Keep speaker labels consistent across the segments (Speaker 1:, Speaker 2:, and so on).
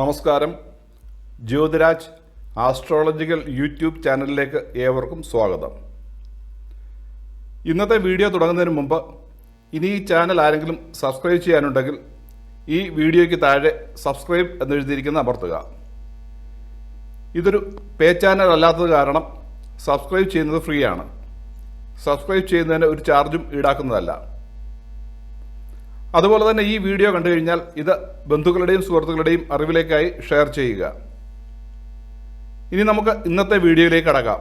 Speaker 1: നമസ്കാരം. Jyothiraj astrological YouTube ചാനലിലേക്ക് ഏവർക്കും സ്വാഗതം. ഇന്നത്തെ വീഡിയോ തുടങ്ങുന്നതിന് മുമ്പ് ഇനി ഈ ചാനൽ ആരെങ്കിലും സബ്സ്ക്രൈബ് ചെയ്യാനുണ്ടെങ്കിൽ ഈ വീഡിയോയ്ക്ക് താഴെ സബ്സ്ക്രൈബ് എന്നെഴുതിയിരിക്കുന്ന അമർത്തുക. ഇതൊരു പേ ചാനൽ അല്ലാത്തത് കാരണം സബ്സ്ക്രൈബ് ചെയ്യുന്നത് ഫ്രീ ആണ് സബ്സ്ക്രൈബ് ചെയ്യുന്നതിന് ഒരു ചാർജും ഈടാക്കുന്നതല്ല. അതുപോലെ തന്നെ ഈ വീഡിയോ കണ്ടു കഴിഞ്ഞാൽ ഇത് ബന്ധുക്കളുടെയും സുഹൃത്തുക്കളുടെയും അറിവിലേക്കായി ഷെയർ ചെയ്യുക. ഇനി നമുക്ക് ഇന്നത്തെ വീഡിയോയിലേക്ക് അടക്കാം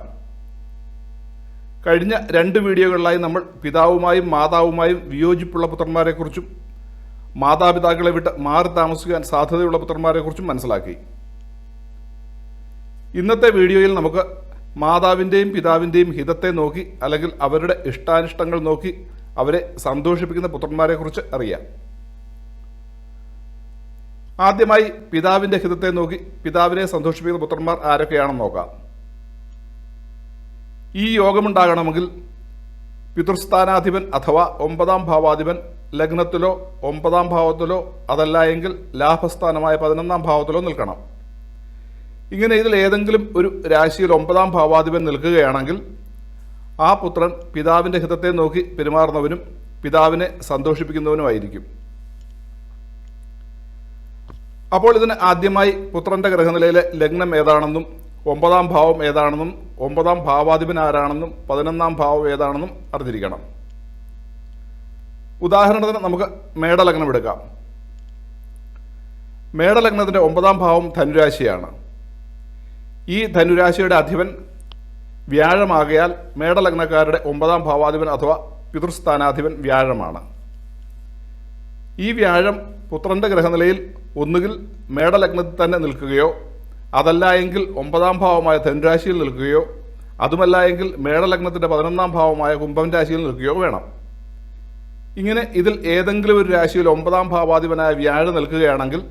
Speaker 1: കഴിഞ്ഞ രണ്ട് വീഡിയോകളിലായി നമ്മൾ പിതാവുമായും മാതാവുമായും വിയോജിപ്പുള്ള പുത്രന്മാരെക്കുറിച്ചും മാതാപിതാക്കളെ വിട്ട് മാറി താമസിക്കാൻ സാധ്യതയുള്ള പുത്രന്മാരെക്കുറിച്ചും മനസ്സിലാക്കി. ഇന്നത്തെ വീഡിയോയിൽ നമുക്ക് മാതാവിന്റെയും പിതാവിന്റെയും ഹിതത്തെ നോക്കി അല്ലെങ്കിൽ അവരുടെ ഇഷ്ടാനിഷ്ടങ്ങൾ നോക്കി അവരെ സന്തോഷിപ്പിക്കുന്ന പുത്രന്മാരെക്കുറിച്ച് അറിയാം. ആദ്യമായി പിതാവിന്റെ ഹിതത്തെ നോക്കി പിതാവിനെ സന്തോഷിപ്പിക്കുന്ന പുത്രന്മാർ ആരൊക്കെയാണെന്ന് നോക്കാം. ഈ യോഗമുണ്ടാകണമെങ്കിൽ പിതൃസ്ഥാനാധിപൻ അഥവാ ഒമ്പതാം ഭാവാധിപൻ ലഗ്നത്തിലോ ഒമ്പതാം ഭാവത്തിലോ അതല്ല എങ്കിൽ ലാഭസ്ഥാനമായ പതിനൊന്നാം ഭാവത്തിലോ നിൽക്കണം. ഇങ്ങനെ ഇതിൽ ഏതെങ്കിലും ഒരു രാശിയിൽ ഒമ്പതാം ഭാവാധിപൻ നിൽക്കുകയാണെങ്കിൽ ആ പുത്രൻ പിതാവിന്റെ ഹിതത്തെ നോക്കി പെരുമാറുന്നവനും പിതാവിനെ സന്തോഷിപ്പിക്കുന്നവനുമായിരിക്കും. അപ്പോൾ ഇതിന് ആദ്യമായി പുത്രന്റെ ഗ്രഹനിലയിലെ ലഗ്നം ഏതാണെന്നും ഒമ്പതാം ഭാവം ഏതാണെന്നും ഒമ്പതാം ഭാവാധിപൻ ആരാണെന്നും പതിനൊന്നാം ഭാവം ഏതാണെന്നും അറിഞ്ഞിരിക്കണം. ഉദാഹരണത്തിന് നമുക്ക് മേടലഗ്നം എടുക്കാം. മേടലഗ്നത്തിന്റെ ഒമ്പതാം ഭാവം ധനുരാശിയാണ്. ഈ ധനുരാശിയുടെ അധിപൻ വ്യാഴമാകയാൽ മേടലഗ്നക്കാരുടെ ഒമ്പതാം ഭാവാധിപൻ അഥവാ പിതൃസ്ഥാനാധിപൻ വ്യാഴമാണ്. ഈ വ്യാഴം പുത്രന്റെ ഗ്രഹനിലയിൽ ഒന്നുകിൽ മേടലഗ്നത്തിൽ തന്നെ നിൽക്കുകയോ അതല്ല എങ്കിൽ ഒമ്പതാം ഭാവമായ ധനുരാശിയിൽ നിൽക്കുകയോ അതുമല്ല എങ്കിൽ മേടലഗ്നത്തിന്റെ പതിനൊന്നാം ഭാവമായ കുംഭം രാശിയിൽ നിൽക്കുകയോ വേണം. ഇങ്ങനെ ഇതിൽ ഏതെങ്കിലും ഒരു രാശിയിൽ ഒമ്പതാം ഭാവാധിപനായ വ്യാഴം നിൽക്കുകയാണെങ്കിൽ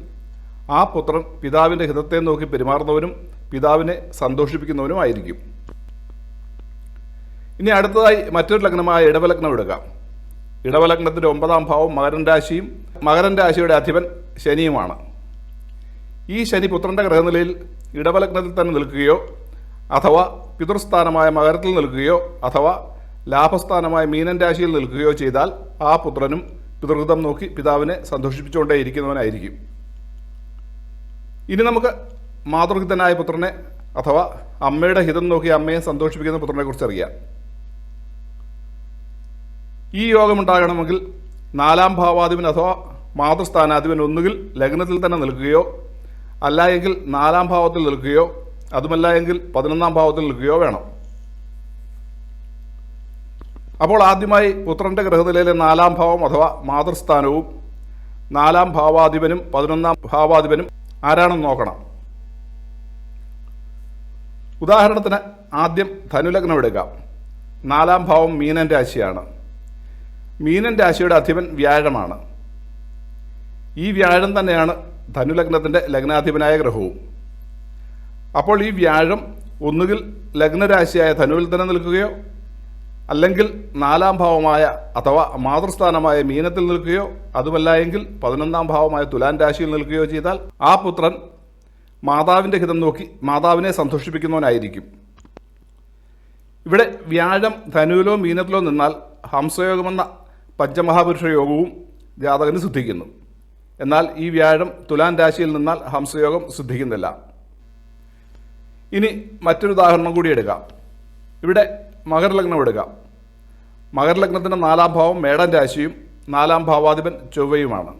Speaker 1: ആ പുത്രൻ പിതാവിന്റെ ഹിതത്തെ നോക്കി പെരുമാറുന്നവനും പിതാവിനെ സന്തോഷിപ്പിക്കുന്നവനുമായിരിക്കും. ഇനി അടുത്തതായി മറ്റൊരു ലഗ്നമായ ഇടവലഗ്നം എടുക്കാം ഇടവലഗ്നത്തിന്റെ ഒമ്പതാം ഭാവം മകരൻ രാശിയും മകരൻ രാശിയുടെ അധിപൻ ശനിയുമാണ്. ഈ ശനി പുത്രന്റെ ഗ്രഹനിലയിൽ ഇടവലഗ്നത്തിൽ തന്നെ നിൽക്കുകയോ അഥവാ പിതൃസ്ഥാനമായ മകരത്തിൽ നിൽക്കുകയോ അഥവാ ലാഭസ്ഥാനമായ മീനൻ രാശിയിൽ നിൽക്കുകയോ ചെയ്താൽ ആ പുത്രനും പിതൃഹിതം നോക്കി പിതാവിനെ സന്തോഷിപ്പിച്ചുകൊണ്ടേയിരിക്കുന്നവനായിരിക്കും. ഇനി നമുക്ക് മാതൃഹിതനായ പുത്രനെ അഥവാ അമ്മയുടെ ഹിതം നോക്കി അമ്മയെ സന്തോഷിപ്പിക്കുന്ന പുത്രനെക്കുറിച്ച് അറിയാം ഈ യോഗമുണ്ടാകണമെങ്കിൽ നാലാം ഭാവാധിപൻ അഥവാ മാതൃസ്ഥാനാധിപൻ ഒന്നുകിൽ ലഗ്നത്തിൽ തന്നെ നിൽക്കുകയോ അല്ല എങ്കിൽ നാലാം ഭാവത്തിൽ നിൽക്കുകയോ അതുമല്ല എങ്കിൽ പതിനൊന്നാം ഭാവത്തിൽ നിൽക്കുകയോ വേണം. അപ്പോൾ ആദ്യമായി പുത്രന്റെ ഗ്രഹനിലയിലെ നാലാം ഭാവം അഥവാ മാതൃസ്ഥാനവും നാലാം ഭാവാധിപനും പതിനൊന്നാം ഭാവാധിപനും ആരാണെന്ന് നോക്കണം. ഉദാഹരണത്തിന് ആദ്യം ധനുലഗ്നം എടുക്കാം. നാലാം ഭാവം മീനൻ രാശിയാണ്. മീനൻ രാശിയുടെ അധിപൻ വ്യാഴമാണ്. ഈ വ്യാഴം തന്നെയാണ് ധനുലഗ്നത്തിന്റെ ലഗ്നാധിപനായ ഗ്രഹവും. അപ്പോൾ ഈ വ്യാഴം ഒന്നുകിൽ ലഗ്നരാശിയായ ധനുവിൽ തന്നെ നിൽക്കുകയോ അല്ലെങ്കിൽ നാലാം ഭാവമായ അഥവാ മാതൃസ്ഥാനമായ മീനത്തിൽ നിൽക്കുകയോ അതുമല്ല എങ്കിൽ പതിനൊന്നാം ഭാവമായ തുലാൻ രാശിയിൽ നിൽക്കുകയോ ചെയ്താൽ ആ പുത്രൻ മാതാവിന്റെ ഹിതം നോക്കി മാതാവിനെ സന്തോഷിപ്പിക്കുന്നവനായിരിക്കും. ഇവിടെ വ്യാഴം ധനുവിലോ മീനത്തിലോ നിന്നാൽ ഹംസയോഗമെന്ന പഞ്ചമഹാപുരുഷ യോഗവും ജാതകന് സിദ്ധിക്കുന്നു. എന്നാൽ ഈ വ്യാഴം തുലാൻ രാശിയിൽ നിന്നാൽ ഹംസയോഗം സിദ്ധിക്കുന്നില്ല. ഇനി മറ്റൊരു ഉദാഹരണം കൂടി എടുക്കാം. ഇവിടെ മകരലഗ്നം എടുക്കാം. മകരലഗ്നത്തിന്റെ നാലാം ഭാവം മേടൻ രാശിയും നാലാം ഭാവാധിപൻ ചൊവ്വയുമാണ്.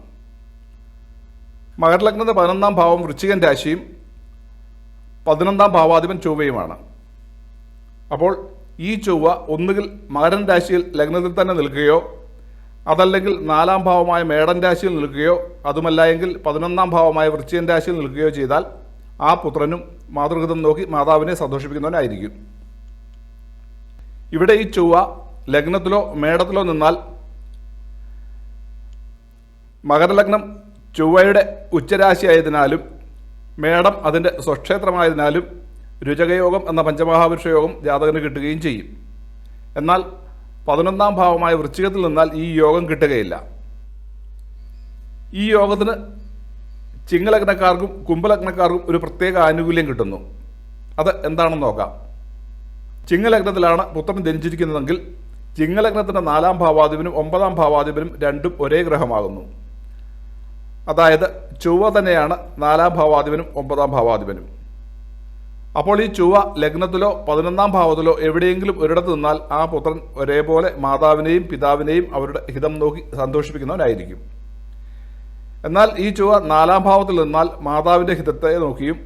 Speaker 1: മകരലഗ്നത്തിന്റെ പതിനൊന്നാം ഭാവം വൃശ്ചികൻ രാശിയും പതിനൊന്നാം ഭാവാധിപൻ ചൊവ്വയുമാണ്. അപ്പോൾ ഈ ചൊവ്വ ഒന്നുകിൽ മകരൻ രാശിയിൽ ലഗ്നത്തിൽ തന്നെ നിൽക്കുകയോ അതല്ലെങ്കിൽ നാലാം ഭാവമായ മേടൻ രാശിയിൽ നിൽക്കുകയോ അതുമല്ല എങ്കിൽ പതിനൊന്നാം ഭാവമായ വൃശ്ചികൻ രാശിയിൽ നിൽക്കുകയോ ചെയ്താൽ ആ പുത്രനും മാതൃകൃതം നോക്കി മാതാവിനെ സന്തോഷിപ്പിക്കുന്നവനായിരിക്കും. ഇവിടെ ഈ ചൊവ്വ ലഗ്നത്തിലോ മേടത്തിലോ നിന്നാൽ മകരലഗ്നം ചൊവ്വയുടെ ഉച്ചരാശിയായതിനാലും മേടം അതിന്റെ സ്വക്ഷേത്രമായതിനാലും രുചകയോഗം എന്ന പഞ്ചമഹാപുരുഷയോഗം ജാതകന് കിട്ടുകയും ചെയ്യും. എന്നാൽ പതിനൊന്നാം ഭാവമായ വൃശ്ചികത്തിൽ നിന്നാൽ ഈ യോഗം കിട്ടുകയില്ല. ഈ യോഗത്തിന് ചിങ്ങലഗ്നക്കാർക്കും കുംഭലഗ്നക്കാർക്കും ഒരു പ്രത്യേക ആനുകൂല്യം കിട്ടുന്നു. അത് എന്താണെന്ന് നോക്കാം. ചിങ്ങലഗ്നത്തിലാണ് പുത്രൻ ജനിച്ചിരിക്കുന്നതെങ്കിൽ ചിങ്ങലഗ്നത്തിന്റെ നാലാം ഭാവാധിപനും ഒമ്പതാം ഭാവാധിപനും രണ്ടും ഒരേ ഗ്രഹമാകുന്നു. അതായത് ചൊവ്വ തന്നെയാണ് നാലാം ഭാവാധിപനും ഒമ്പതാം ഭാവാധിപനും. അപ്പോൾ ഈ ചുവ ലഗ്നത്തിലോ പതിനൊന്നാം ഭാവത്തിലോ എവിടെയെങ്കിലും ഒരിടത്ത് നിന്നാൽ ആ പുത്രൻ ഒരേപോലെ മാതാവിനെയും പിതാവിനെയും അവരുടെ ഹിതം നോക്കി സന്തോഷിപ്പിക്കുന്നവനായിരിക്കും. എന്നാൽ ഈ ചുവ നാലാം ഭാവത്തിൽ നിന്നാൽ മാതാവിന്റെ ഹിതത്തെ നോക്കിയും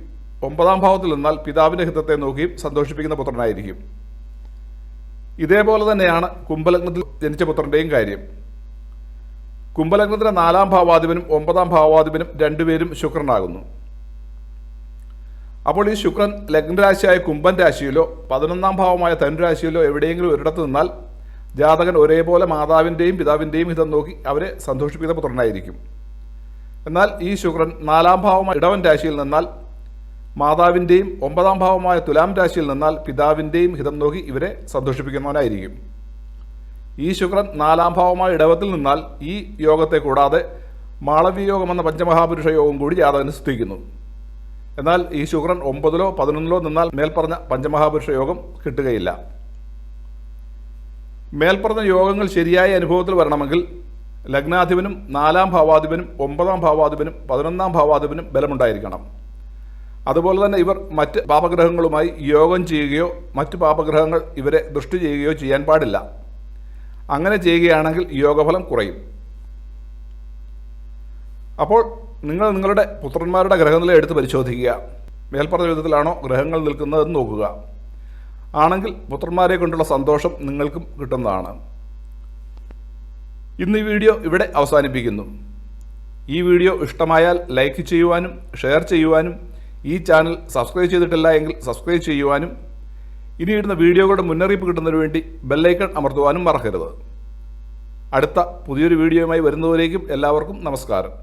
Speaker 1: ഒമ്പതാം ഭാവത്തിൽ നിന്നാൽ പിതാവിന്റെ ഹിതത്തെ നോക്കിയും സന്തോഷിപ്പിക്കുന്ന പുത്രനായിരിക്കും. ഇതേപോലെ തന്നെയാണ് കുംഭലഗ്നത്തിൽ ജനിച്ച പുത്രന്റെയും കാര്യം. കുംഭലഗ്നത്തിലെ നാലാം ഭാവാധിപനും ഒമ്പതാം ഭാവാധിപനും രണ്ടുപേരും ശുക്രനാകുന്നു. അപ്പോൾ ഈ ശുക്രൻ ലഗ്നരാശിയായ കുംഭൻ രാശിയിലോ പതിനൊന്നാം ഭാവമായ ധനുരാശിയിലോ എവിടെയെങ്കിലും ഒരിടത്ത് നിന്നാൽ ജാതകൻ ഒരേപോലെ മാതാവിന്റെയും പിതാവിന്റെയും ഹിതം നോക്കി അവരെ സന്തോഷിപ്പിക്കുന്ന പുത്രനായിരിക്കും. എന്നാൽ ഈ ശുക്രൻ നാലാം ഭാവമായ ഇടവൻ രാശിയിൽ നിന്നാൽ മാതാവിന്റെയും ഒമ്പതാം ഭാവമായ തുലാം രാശിയിൽ നിന്നാൽ പിതാവിന്റെയും ഹിതം നോക്കി ഇവരെ സന്തോഷിപ്പിക്കുന്നവനായിരിക്കും. ഈ ശുക്രൻ നാലാം ഭാവമായ ഇടവത്തിൽ നിന്നാൽ ഈ യോഗത്തെ കൂടാതെ മാളവ്യയോഗം എന്ന പഞ്ചമഹാപുരുഷ യോഗം കൂടി ജാതകന് സ്ഥിതിക്കുന്നു എന്നാൽ ഈ ശുക്രൻ ഒമ്പതിലോ പതിനൊന്നിലോ നിന്നാൽ മേൽപ്പറഞ്ഞ പഞ്ചമഹാപുരുഷ യോഗം കിട്ടുകയില്ല. മേൽപ്പറഞ്ഞ യോഗങ്ങൾ ശരിയായ അനുഭവത്തിൽ വരണമെങ്കിൽ ലഗ്നാധിപനും നാലാം ഭാവാധിപനും ഒമ്പതാം ഭാവാധിപനും പതിനൊന്നാം ഭാവാധിപനും ബലമുണ്ടായിരിക്കണം. അതുപോലെ തന്നെ ഇവർ മറ്റ് പാപഗ്രഹങ്ങളുമായി യോഗം ചെയ്യുകയോ മറ്റ് പാപഗ്രഹങ്ങൾ ഇവരെ ദൃഷ്ടി ചെയ്യുകയോ ചെയ്യാൻ പാടില്ല. അങ്ങനെ ചെയ്യുകയാണെങ്കിൽ യോഗഫലം കുറയും. അപ്പോൾ നിങ്ങൾ നിങ്ങളുടെ പുത്രന്മാരുടെ ഗ്രഹനില എടുത്ത് പരിശോധിക്കുക. മേൽപ്പറഞ്ഞ വിധത്തിലാണോ ഗ്രഹങ്ങൾ നിൽക്കുന്നതെന്ന് നോക്കുക. ആണെങ്കിൽ പുത്രന്മാരെ കൊണ്ടുള്ള സന്തോഷം നിങ്ങൾക്കും കിട്ടുന്നതാണ്. ഇന്ന് ഈ വീഡിയോ ഇവിടെ അവസാനിപ്പിക്കുന്നു. ഈ വീഡിയോ ഇഷ്ടമായാൽ ലൈക്ക് ചെയ്യുവാനും ഷെയർ ചെയ്യുവാനും ഈ ചാനൽ സബ്സ്ക്രൈബ് ചെയ്തിട്ടില്ല എങ്കിൽ സബ്സ്ക്രൈബ് ചെയ്യുവാനും ഇനി ഇടുന്ന വീഡിയോകളുടെ മുന്നറിയിപ്പ് കിട്ടുന്നതിന് വേണ്ടി ബെല്ലൈക്കൺ അമർത്തുവാനും മറക്കരുത്. അടുത്ത പുതിയൊരു വീഡിയോയുമായി വരുന്നവരേക്കും എല്ലാവർക്കും നമസ്കാരം.